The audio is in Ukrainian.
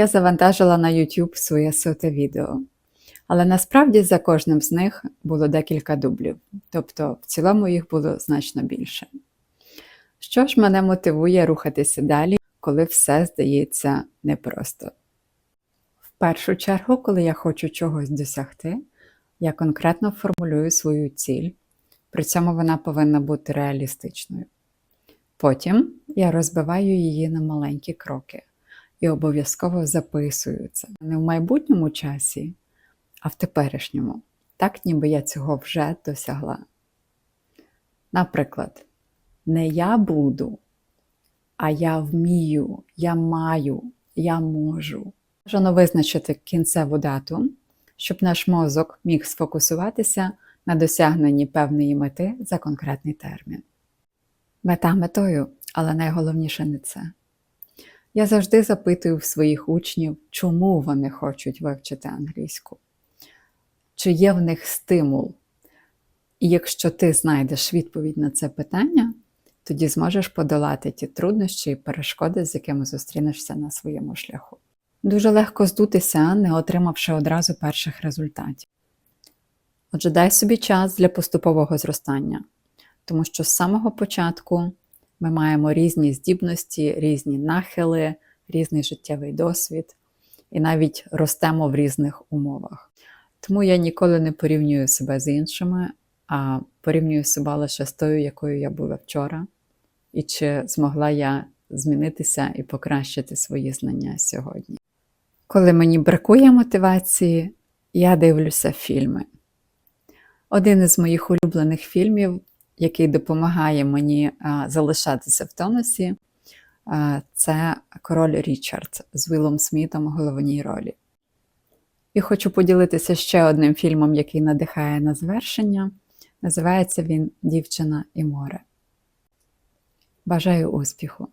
Я завантажила на YouTube своє соте відео. Але насправді за кожним з них було декілька дублів, тобто в цілому їх було значно більше. Що ж мене мотивує рухатися далі, коли все здається непросто? В першу чергу, коли я хочу чогось досягти, я конкретно формулюю свою ціль, при цьому вона повинна бути реалістичною. Потім я розбиваю її на маленькі кроки і обов'язково записую це не в майбутньому часі, а в теперішньому, так ніби я цього вже досягла. Наприклад, не я буду, а я вмію, я маю, я можу. Бажано визначити кінцеву дату, щоб наш мозок міг сфокусуватися на досягненні певної мети за конкретний термін. Мета метою, але найголовніше не це. Я завжди запитую в своїх учнів, чому вони хочуть вивчити англійську, чи є в них стимул. І якщо ти знайдеш відповідь на це питання, тоді зможеш подолати ті труднощі і перешкоди, з якими зустрінешся на своєму шляху. Дуже легко здутися, не отримавши одразу перших результатів. Отже, дай собі час для поступового зростання, тому що з самого початку ми маємо різні здібності, різні нахили, різний життєвий досвід і навіть ростемо в різних умовах. Тому я ніколи не порівнюю себе з іншими, а порівнюю себе лише з тою, якою я була вчора, і чи змогла я змінитися і покращити свої знання сьогодні. Коли мені бракує мотивації, я дивлюся фільми. Один із моїх улюблених фільмів, який допомагає мені залишатися в тонусі, це Король Річард з Вілом Смітом у головній ролі. І хочу поділитися ще одним фільмом, який надихає на звершення. Називається він Дівчина і море. Бажаю успіху!